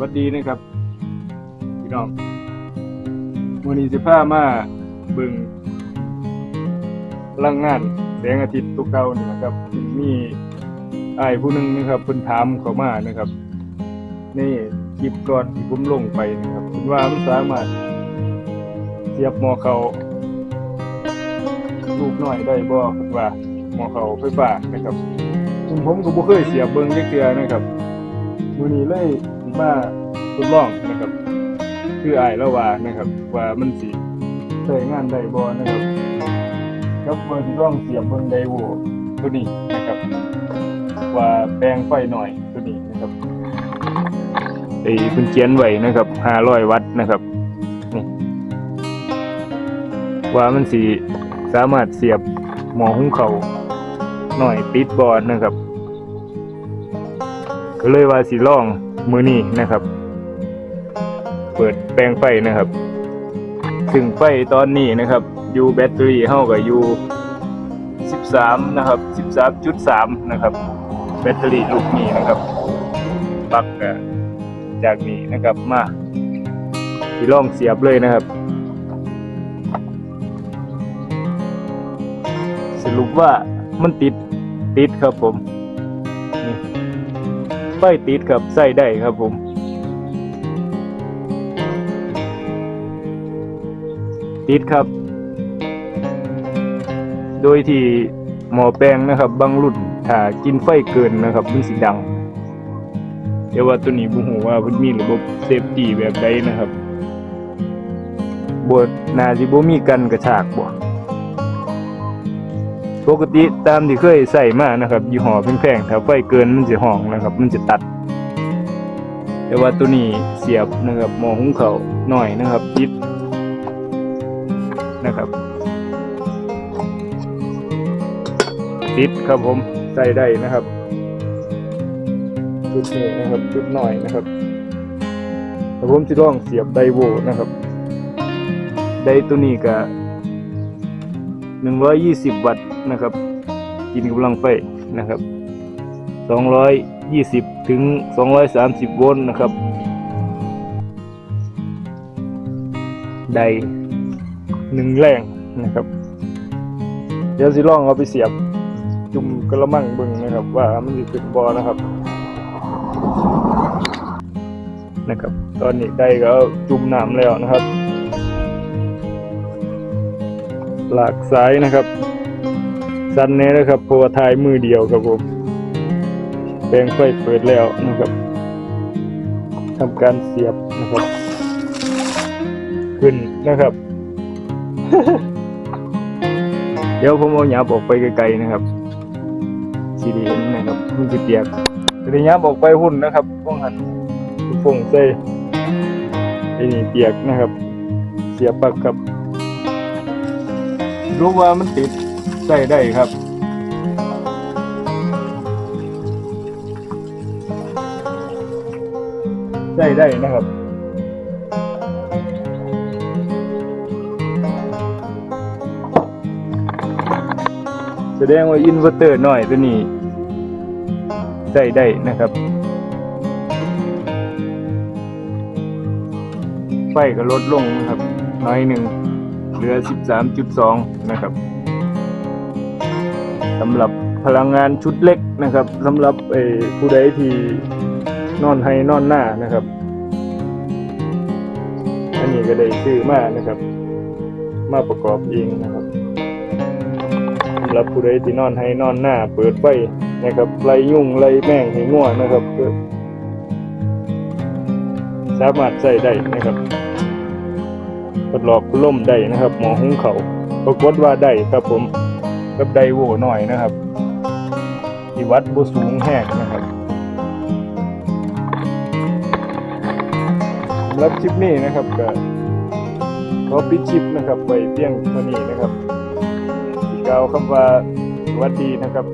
วัสดีนะครับพี่น้องมื้อนี้สิพามาเบิ่งพลังงานแสงอาทิตย์ตัวเก่านี่นะครับที่มีอ้ผู้หนึงนะครับเพิ่นถามเขามานะครับ นี่คลิปก่อนที่ผมลงไปนะครับเพิ่นว่ามันสามารถเสียบหมอเขาลูกน้อยได้บ่เพิ่นว่าหมอเขาไฟฟ้านะครับซึ่งผมก็บ่เคยเสียบเบิ่งจักเทื่อนะครับมื้อนี้เลย มาทดลองนะครับ คืออายแล้วว่านะครับ ว่ามันสิใช้งานได้บ่นะครับครับว่าสิลองเสียบเบิ่งไดโวตัวนี้นะครับ ว่าแปลงไฟหน่อยตัวนี้นะครับไอ้เพิ่นเขียนไว้นะครับ500วัตต์นะครับนี่ว่ามันสิสามารถเสียบหม้อหุงข้าหน่อยติดบ่นะครับ ก็เลยว่าสิลอง มือนี้นะครับ เปิดแปลงไฟนะครับซึ่งไฟตอนนี้นะครับอยู่แบตเตอรี่เฮาก็อยู่13นะครับ13.3นะครับ แบตเตอรี่ลูกนี้นะครับปักจากนี้นะครับมาสิลองเสียบเลยนะครับ สรุปว่ามันติดติดครับผม ไฟติดครับใส่ได้ครับผม ติดครับ โดยที่หมอแปลงนะครับ บางรุ่นถ้ากินไฟเกินนะครับมันสิดังแต่ว่าตัวนี้บ่ฮู้ว่าเพิ่นมีระบบเซฟตี้แบบใดนะครับบ่น่าสิบมีกันกระชากบ่ ปกติตามที่เคยใส่มานะครับยี่ห้อแพงๆถ้าไฟเกินมันจะห้องนะครับ มันจะตัด แต่ว่าตัวนี้เสียบนะครับหม้อหุงข้าหน่อยนะครับติดนะครับติดครับผมใส่ได้นะครับชุดนี้นะครับชุดหน่อยนะครับแต่ผมจะลองเสียบไดโวนะครับไดตัวนี้ก็120 วัตต์ นะครับ กินกำลังไฟนะครับ 220 ถึง 230 โวลต์นะครับได้หนึ่งแรงนะครับ เดี๋ยวสิลองเอาไปเสียบจุ่มกระมังเบิ่งนะครับ ว่ามันสิขึ้นบอนะครับนะครับ ตอนนี้ได้ก็จุ่มน้ำแล้วนะครับ หลากซ้ายนะครับ สั้นแน่นะครับเพราะว่าทายมือเดียวครับผมแปลงไฟเปิดแล้วนะครับทำการเสียบนะครับ ขึ้นนะครับ เดี๋ยวผมเอาหยาบออกไปไกลๆนะครับสีดีเห็นนะครับมันจะเปียกเดี๋ยวหยาบออกไปหุ่นนะครับพวกหันฟงใส่ไอ้นี่เปียกนะครับ เสียบปักครับ รู้ว่ามันติด ใส่ได้ครับใส่ได้นะครับ แสดงว่าอินเวอร์เตอร์หน่อยตัวนี้ใส่ได้นะครับ ไฟก็ลดลงนะครับ น้อยหนึ่งเหลือ 13.2 นะครับ สำหรับพลังงานชุดเล็กนะครับสำหรับผู้ใดที่นอนให้นอนหน้านะครับ อันนี้ก็ได้ซื้อมานะครับ มาประกอบเองนะครับสำหรับผู้ใดที่นอนให้นอนหน้า เปิดไฟนะครับไล่ยุ่งไล่แมงให้ง่วนะครับสามารถใช้ได้นะครับทดลองล่มได้นะครับ หมอหุงเขาปรากฏว่าได้ครับผม กับไดโวหน่อยนะครับที่วัดบสูงแห้งนะครับสำหรับคลิปนี้นะครับก็ขอปิดคลิปนะครับไว้เพียงเท่านี้นะครับกล่าวคำว่าสวัสดีนะครับ